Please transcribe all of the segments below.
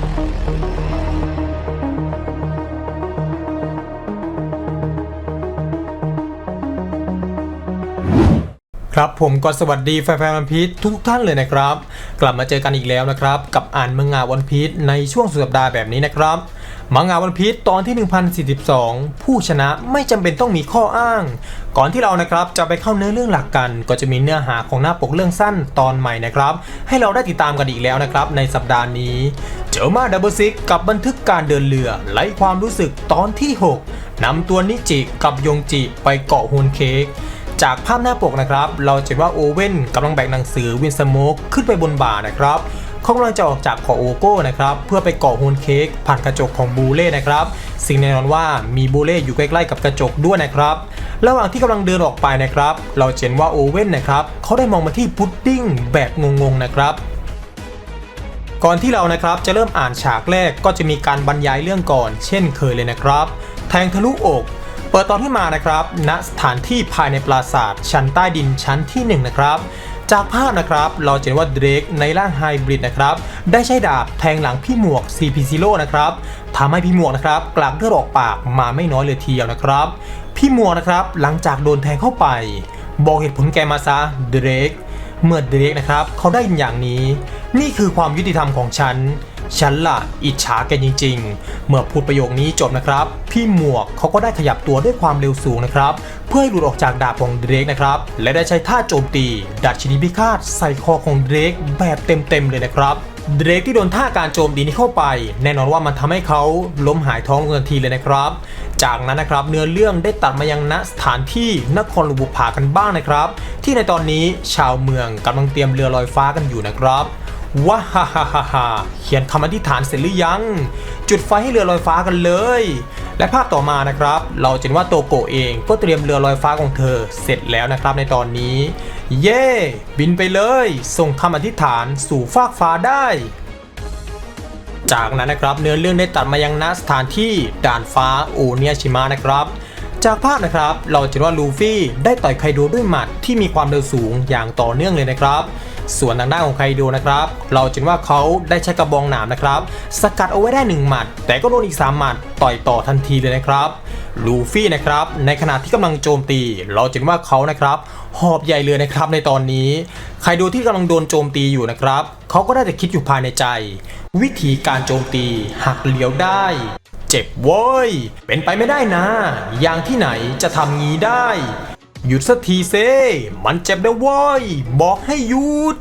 Thank you. ครับผมก็สวัสดีแฟนๆวันพีชทุกท่านเลยนะครับ กลับมาเจอกันอีกแล้วนะครับ กับอ่านมังงะวันพีชในช่วงสุดสัปดาห์แบบนี้นะครับมังงะวันพีชตอนที่ 1042 ผู้ชนะไม่จำเป็นต้องมีข้ออ้าง ก่อนที่เรานะครับจะไปเข้าเนื้อเรื่องหลักกัน ก็จะมีเนื้อหาของหน้าปกเรื่องสั้นตอนใหม่นะครับ ให้เราได้ติดตามกันอีกแล้วนะครับ ในสัปดาห์นี้ เจอมาดับเบิลซิกกับบันทึกการเดินเรือไร้ความรู้สึกตอนที่ 6นำตัวนิจิกับยงจิไปเกาะฮูนเค้ก จากภาพหน้าปกนะครับ เราจะเห็นว่าโอเว่นกำลังแบกหนังสือวินสโมกขึ้นไปบนบ่านะครับเขากำลังจะออกจากเกาะโอโก้นะครับ เพื่อไปเกาะฮูนเค้กผ่านกระจกของบูเล่นะครับ สิ่งแน่นอนว่ามีบูเล่อยู่ใกล้ๆกับกระจกด้วยนะครับ ระหว่างที่กำลังเดินออกไปนะครับ เราเห็นว่าโอเว่นนะครับเขาได้มองมาที่พุดดิ้งแบบงงๆนะครับ ก่อนที่เรานะครับจะเริ่มอ่านฉากแรกก็จะมีการบรรยายเรื่องก่อน เช่นเคยเลยนะครับ แทงทะลุอก เปิดตอนที่มานะครับณสถานที่ภายในปราสาทชั้นใต้ดินชั้นที่1นะครับจากภาพนะครับเราเห็นว่าเดรกในร่างไฮบริดนะครับได้ใช้ดาบแทงหลังพี่หมวก CP0 นะครับทำให้พี่หมวกนะครับกลากเลือดออกปากมาไม่น้อยเลยทีเดียวนะครับ พี่หมวกนะครับหลังจากโดนแทงเข้าไป บอกเหตุผลแกมาซะเดรกเมื่อเดรกนะครับเขาได้ยินอย่างนี้ นี่คือความยุติธรรมของฉัน ฉันล่ะอิจฉาแกจริง ๆ เมื่อพูดประโยคนี้จบนะครับ พี่หมวกเขาก็ได้ขยับตัวด้วยความเร็วสูงนะครับ เพื่อให้หลุดออกจากดาบของเดรกนะครับ และได้ใช้ท่าโจมตีดัชนีพิฆาตใส่คอของเดรกแบบเต็มๆเลยนะครับเดรกที่โดนท่าการโจมตีนี้เข้าไป แน่นอนว่ามันทำให้เขาล้มหายท้องลงทันทีเลยนะครับ จากนั้นนะครับเนื้อเรื่องได้ตัดมายังณสถานที่นครหลวงบุพากันบ้างนะครับ ที่ในตอนนี้ชาวเมืองกำลังเตรียมเรือลอยฟ้ากันอยู่นะครับ ว้าฮ่าฮ่าฮ่าฮ่าเขียนคำอธิษฐานเสร็จหรือยัง จุดไฟให้เรือลอยฟ้ากันเลย และภาพต่อมานะครับ เราจะเห็นว่าโตโกเองก็เตรียมเรือลอยฟ้าของเธอเสร็จแล้วนะครับในตอนนี้ เย่บินไปเลย ส่งคำอธิษฐานสู่ฟากฟ้าได้จากนั้นนะครับเนื้อเรื่องได้ตัดมายังณสถานที่ด่านฟ้าโอเนียชิมะนะครับ จากภาพนะครับเราจะเห็นว่าลูฟี่ได้ต่อยไคโดด้วยหมัดที่มีความเร็วสูงอย่างต่อเนื่องเลยนะครับ ส่วนทางด้านของไคโดนะครับ เราจะเห็นว่าเขาได้ใช้กระบองหนามนะครับ สกัดเอาไว้ได้หนึ่งหมัด แต่ก็โดนอีกสามหมัดต่อยต่อทันทีเลยนะครับลูฟี่นะครับในขณะที่กำลังโจมตี เราจะเห็นว่าเขานะครับหอบใหญ่เลยนะครับในตอนนี้ไคโดที่กำลังโดนโจมตีอยู่นะครับเขาก็ได้แต่คิดอยู่ภายในใจ วิธีการโจมตีหักเหลียวได้เจ็บโว้ย เป็นไปไม่ได้นะ อย่างที่ไหนจะทำงี้ได้ หยุดสักทีเซมันเจ็บนะว้ย บอกให้หยุด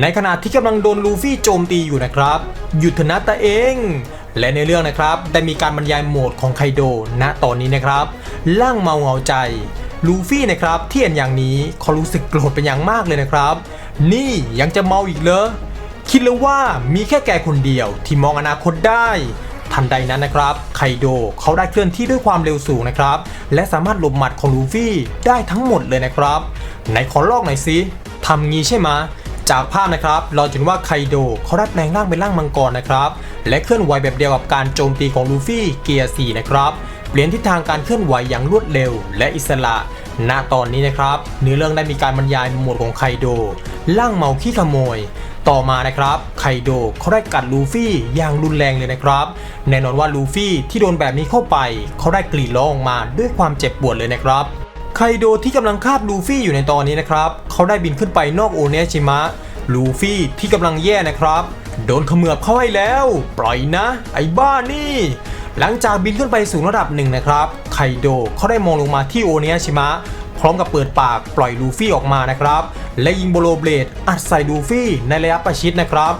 ในขณะที่กำลังโดนลูฟี่โจมตีอยู่นะครับ หยุดเถอะนะตาเองและในเรื่องนะครับได้มีการบรรยายโหมดของไคโดณตอนนี้นะครับล่างเมาเงาใจลูฟี่นะครับที่เห็นอย่างนี้เขารู้สึกโกรธเป็นอย่างมากเลยนะครับ นี่ยังจะเมาอีกเหรอคิดแล้วว่ามีแค่แกคนเดียวที่มองอนาคตได้ ทันใดนั้นนะครับ ไคโดเขาได้เคลื่อนที่ด้วยความเร็วสูงนะครับ และสามารถหลบหมัดของลูฟี่ได้ทั้งหมดเลยนะครับไหนขอลอกหน่อยสิทำงี้ใช่ไหมจากภาพนะครับ เราจะเห็นว่าไคโดเขาได้แปลงร่างเป็นร่างมังกรนะครับ และเคลื่อนไหวแบบเดียวกับการโจมตีของลูฟี่เกียร์4นะครับเปลี่ยนทิศทางการเคลื่อนไหวอย่างรวดเร็ว และอิสระ ณ ตอนนี้นะครับเนื้อเรื่องได้มีการบรรยายหมวดของไคโด ล่างเมาขี้ขโมย ต่อมานะครับไคโดเขาได้กัดลูฟี่อย่างรุนแรงเลยนะครับ แน่นอนว่าลูฟี่ที่โดนแบบนี้เข้าไป เขาได้กรีดร้องออกมาด้วยความเจ็บปวดเลยนะครับไคโดที่กำลังคาบลูฟี่อยู่ในตอนนี้นะครับเขาได้บินขึ้นไปนอกโอเนชิมะลูฟี่ที่กำลังแย่นะครับ โดนเขมือบเข้าให้แล้ว ปล่อยนะ ไอ้บ้านี่ หลังจากบินขึ้นไปสูงระดับหนึ่งนะครับไคโดเขาได้มองลงมาที่โอเนชิมะ พร้อมกับเปิดปากปล่อยลูฟี่ออกมานะครับ และยิงโบโลเบลดอัดใส่ลูฟี่ในระยะประชิดนะครับ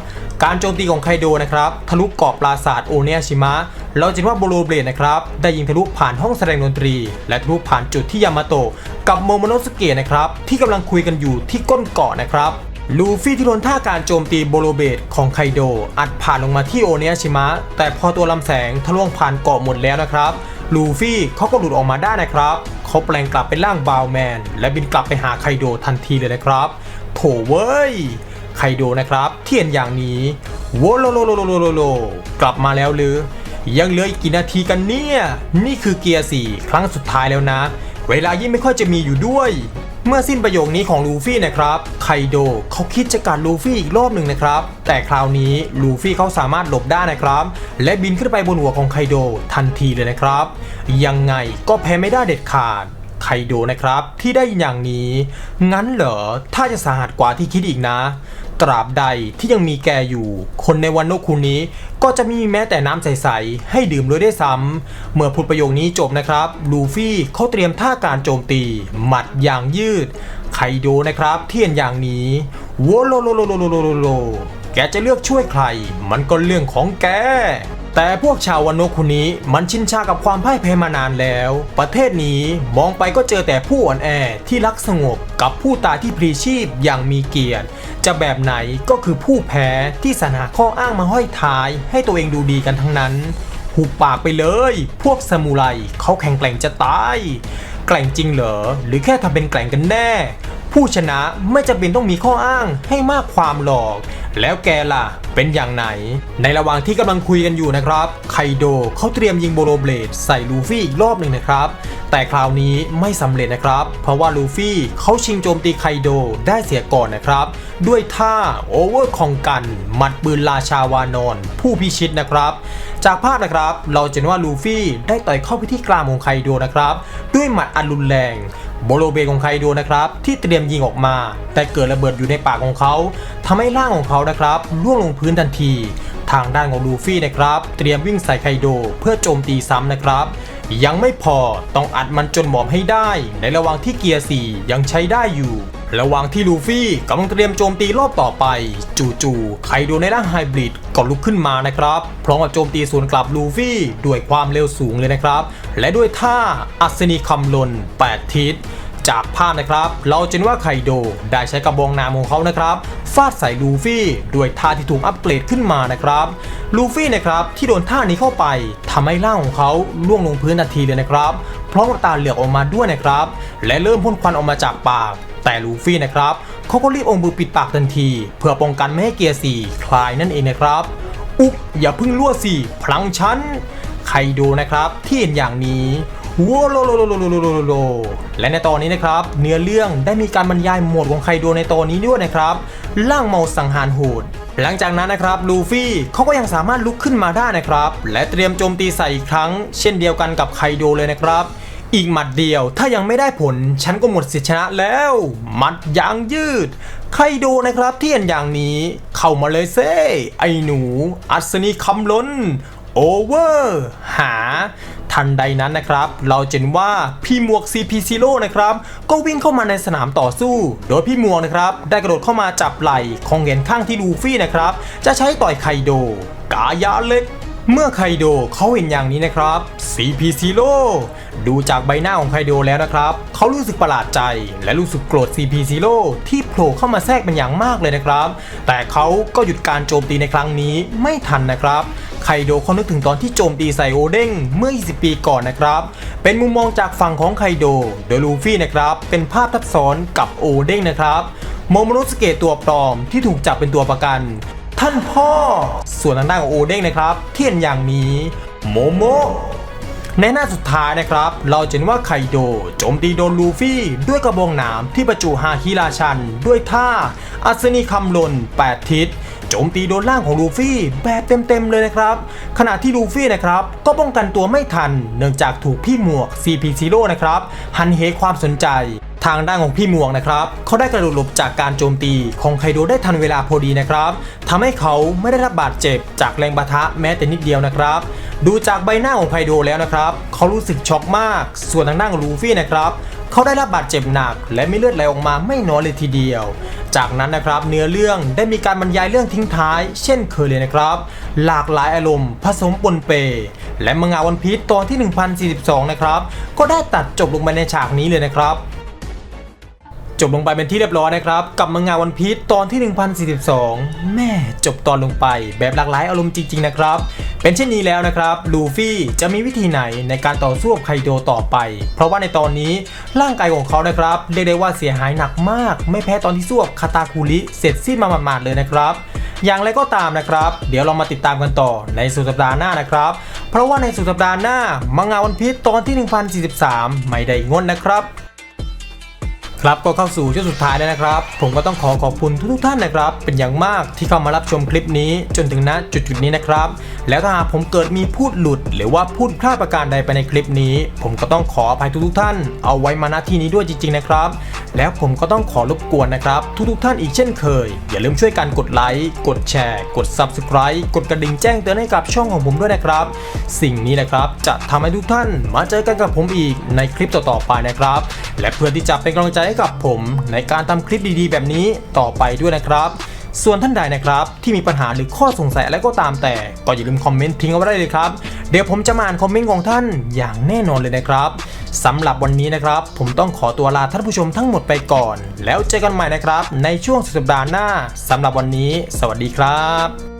การโจมตีของไคโดนะครับทะลุเกาะปราสาทโอเนชิมะเราจะเห็นว่าโบโลเบลดนะครับได้ยิงทะลุผ่านห้องแสดงดนตรี และทะลุผ่านจุดที่ยามาโตะกับโมโมโนสเกะนะครับที่กำลังคุยกันอยู่ที่ก้นเกาะนะครับลูฟี่ที่โดนท่าการโจมตีโบโลเบตของไคโด อัดผ่านลงมาที่โอเนชิมะแต่พอตัวลำแสงทะลวงผ่านเกาะหมดแล้วนะครับ ลูฟี่เขาก็หลุดออกมาได้นะครับเขาแปลงกลับเป็นร่างบาวแมน และบินกลับไปหาไคโดทันทีเลยนะครับ โถเว้ย ไคโดนะครับ เทียนอย่างนี้โวโลโลโลโลโลโลโลกลับมาแล้วหรือ ยังเหลืออีกกี่นาทีกันเนี่ย นี่คือเกียร์ 4 ครั้งสุดท้ายแล้วนะ เวลายิ่งไม่ค่อยจะมีอยู่ด้วย เมื่อสิ้นประโยคนี้ของลูฟี่นะครับไคโดเขาคิดจะกัดลูฟี่อีกรอบหนึ่งนะครับแต่คราวนี้ลูฟี่เขาสามารถหลบได้นะครับ และบินขึ้นไปบนหัวของไคโดทันทีเลยนะครับ ยังไงก็แพ้ไม่ได้เด็ดขาดไคโดนะครับที่ได้ยินอย่างนี้ งั้นเหรอถ้าจะสาหัสกว่าที่คิดอีกนะ ตราบใดที่ยังมีแกอยู่ คนในวันโนคุนี้ ก็จะมีแม้แต่น้ำใส ๆ ให้ดื่มเลยได้ซ้ำ เมื่อพูดประโยคนี้จบนะครับ ลูฟี่เขาเตรียมท่าการโจมตี หมัดอย่างยืด ไคโดนะครับ เทียนอย่างนี้โวโลโลโลโลโลโลโลแกจะเลือกช่วยใคร มันก็เรื่องของแก แต่พวกชาววันโนคุนี้มันชินชากับความพ่ายแพ้มานานแล้ว ประเทศนี้มองไปก็เจอแต่ผู้อ่อนแอที่รักสงบกับผู้ตายที่พลีชีพอย่างมีเกียรติ จะแบบไหนก็คือผู้แพ้ที่สรรหาข้ออ้างมาห้อยท้าย ให้ตัวเองดูดีกันทั้งนั้น หุบปากไปเลย พวกซามูไรเขาแข็งแกร่งจะตาย แกร่งจริงเหรอหรือแค่ทำเป็นแกร่งกันแน่ ผู้ชนะไม่จำเป็นต้องมีข้ออ้างให้มากความหรอก แล้วแกล่ะ เป็นอย่างไหน ในระหว่างที่กำลังคุยกันอยู่นะครับ ไคโดเขาเตรียมยิงโบโลเบลดใส่ลูฟี่อีกรอบหนึ่งนะครับ แต่คราวนี้ไม่สำเร็จนะครับ เพราะว่าลูฟี่เขาชิงโจมตีไคโดได้เสียก่อนนะครับ ด้วยท่าโอเวอร์คองกันหมัดปืนราชาวานอน ผู้พิชิตนะครับ จากภาพนะครับ เราจะเห็นว่าลูฟี่ได้ต่อยเข้าไปที่กลางของไคโดนะครับ ด้วยหมัดอันรุนแรง โบโลเบของไคโดนะครับ ที่เตรียมยิงออกมา แต่เกิดระเบิดอยู่ในปากของเขาทำให้ร่างของเขานะครับล่วงลงพื้นทันที ทางด้านของลูฟี่นะครับ เตรียมวิ่งใส่ไคโดเพื่อโจมตีซ้ำนะครับ ยังไม่พอต้องอัดมันจนหมอบให้ได้ ในระหว่างที่เกียร์4ยังใช้ได้อยู่ ระหว่างที่ลูฟี่กำลังเตรียมโจมตีรอบต่อไป จู่ๆไคโดในร่างไฮบริดก็ลุกขึ้นมานะครับ พร้อมกับโจมตีสวนกลับลูฟี่ด้วยความเร็วสูงเลยนะครับ และด้วยท่าอัศนีคำลน 8 ทิศ จากภาพนะครับ เราจะเห็นว่าไคโดได้ใช้กระบองน้ำของเขานะครับฟาดใส่ลูฟี่ด้วยท่าที่ถูกอัปเกรดขึ้นมานะครับลูฟี่นะครับที่โดนท่านี้เข้าไปทำให้ร่างของเขาล่วงลงพื้นทันทีเลยนะครับพร้อมกับตาเหลือกออกมาด้วยนะครับ และเริ่มพ่นควันออกมาจากปาก แต่ลูฟี่นะครับเขาก็รีบองมือปิดปากทันที เพื่อป้องกันไม่ให้เกียร์สี่คลายนั่นเองนะครับ อุ๊บอย่าพึ่งรั่วสิพลังชั้นใครดูนะครับที่เห็นอย่างนี้ ว้โลโลโลโลโลโลโลและในตอนนี้นะครับ เนื้อเรื่องได้มีการบรรยายหมดของไคโดในตอนนี้ด้วยนะครับล่างเมาสังหารโหดหลังจากนั้นนะครับลูฟี่เขาก็ยังสามารถลุกขึ้นมาได้นะครับ และเตรียมโจมตีใส่อีกครั้ง เช่นเดียวกันกับไคโดเลยนะครับ อีกหมัดเดียวถ้ายังไม่ได้ผล ฉันก็หมดสิทธิชนะแล้วมัดยางยืด ไคโดนะครับที่เห็นอย่างนี้ เข้ามาเลยเซ่ไอหนู อัศนีคำล้นโอเวอร์ หา ทันใดนั้นนะครับ เราเห็นว่าพี่หมวก CP0 นะครับ ก็วิ่งเข้ามาในสนามต่อสู้ โดยพี่หมวกนะครับ ได้กระโดดเข้ามาจับไหล่ของเหรียญข้างที่ลูฟี่นะครับ จะใช้ต่อยไคโด กายาเล็ก เมื่อไคโดเขาเห็นอย่างนี้นะครับ CP0 ดูจากใบหน้าของไคโดแล้วนะครับ เขารู้สึกประหลาดใจ และรู้สึกโกรธ CP0 ที่โผล่เข้ามาแทรกเป็นอย่างมากเลยนะครับ แต่เขาก็หยุดการโจมตีในครั้งนี้ไม่ทันนะครับ คโดเขานึกถึงตอนที่โจมตีใส่โอเด้งเมื่อ 20 ปีก่อนนะครับ เป็นมุมมองจากฝั่งของไคโด โดยลูฟี่นะครับ เป็นภาพทับซ้อนกับโอเด้งนะครับโมโมโนสเกะตัวปลอมที่ถูกจับเป็นตัวประกัน ท่านพ่อ ส่วนทางด้านของโอเด้งนะครับที่เห็นอย่างนี้โมโมในหน้าสุดท้ายนะครับ เราจะเห็นว่าไคโดโจมตีโดนลูฟี่ ด้วยกระบองหนามที่ประจุฮาคิราชัน ด้วยท่าอัศนีคำลน 8 ทิศ โจมตีโดนล่างของลูฟี่แบบเต็มๆเลยนะครับ ขณะที่ลูฟี่นะครับก็ป้องกันตัวไม่ทัน เนื่องจากถูกพี่หมวก CP0 นะครับหันเหความสนใจ ทางด้านของพี่หมวกนะครับเขาได้กระโดดหลบจากการโจมตีของไคโดได้ทันเวลาพอดีนะครับทำให้เขาไม่ได้รับบาดเจ็บจากแรงปะทะแม้แต่นิดเดียวนะครับดูจากใบหน้าของไคโดแล้วนะครับเขารู้สึกช็อกมาก ส่วนทางด้านของลูฟี่นะครับเขาได้รับบาดเจ็บหนัก และมีเลือดไหลออกมาไม่น้อยเลยทีเดียว จากนั้นนะครับเนื้อเรื่องได้มีการบรรยายเรื่องทิ้งท้าย เช่นเคยเลยนะครับ หลากหลายอารมณ์ผสมปนเป และมังงะวันพีชตอนที่ 1042 นะครับ ก็ได้ตัดจบลงไปในฉากนี้เลยนะครับ จบลงไปเป็นที่เรียบร้อยนะครับ กับมังงะวันพีชตอนที่ 1042 แม่จบตอนลงไป แบบหลากหลายอารมณ์จริง ๆ นะครับ เป็นเช่นนี้แล้วนะครับลูฟี่จะมีวิธีไหนในการต่อสู้กับไคโดต่อไป เพราะว่าในตอนนี้ร่างกายของเขานะครับเรียกได้ว่าเสียหายหนักมาก ไม่แพ้ตอนที่สู้กับคาตาคุริเสร็จสิ้นมาหมาดๆเลยนะครับอย่างไรก็ตามนะครับ เดี๋ยวเรามาติดตามกันต่อในสุดสัปดาห์หน้านะครับ เพราะว่าในสุดสัปดาห์หน้ามังงะวันพีชตอนที่ 1043 ไม่ได้งดนะครับ ครับก็เข้าสู่ช่วงสุดท้ายแล้วนะครับ ผมก็ต้องขอขอบคุณทุกๆท่านนะครับ เป็นอย่างมากที่เข้ามารับชมคลิปนี้จนถึงณจุดๆนี้นะครับ แล้วถ้าหากผมเกิดมีพูดหลุด หรือว่าพูดพลาดประการใดไปในคลิปนี้ ผมก็ต้องขออภัยทุกๆท่าน เอาไว้มาณที่นี้ด้วยจริงๆนะครับ แล้วผมก็ต้องขอรบกวนนะครับ ทุกๆท่านอีกเช่นเคย อย่าลืมช่วยกันกดไลค์กดแชร์ กด Subscribe กดกระดิ่งแจ้งเตือนให้กับช่องของผมด้วยนะครับ สิ่งนี้นะครับจะทำให้ทุกท่านมาเจอกันกับผมอีกในคลิปต่อๆไปนะครับ และเพื่อที่จะเป็นกำลังใจให้กับผมในการทำคลิปดีๆ แบบนี้ต่อไปด้วยนะครับ ส่วนท่านใดนะครับ ที่มีปัญหาหรือข้อสงสัยอะไรก็ตามแต่ก็อย่าลืมคอมเมนต์ทิ้งเอาไว้ได้เลยครับ เดี๋ยวผมจะมาอ่านคอมเมนต์ของท่านอย่างแน่นอนเลยนะครับสำหรับวันนี้นะครับ ผมต้องขอตัวลาท่านผู้ชมทั้งหมดไปก่อน แล้วเจอกันใหม่นะครับ ในช่วงสุดสัปดาห์หน้าสำหรับวันนี้ สวัสดีครับ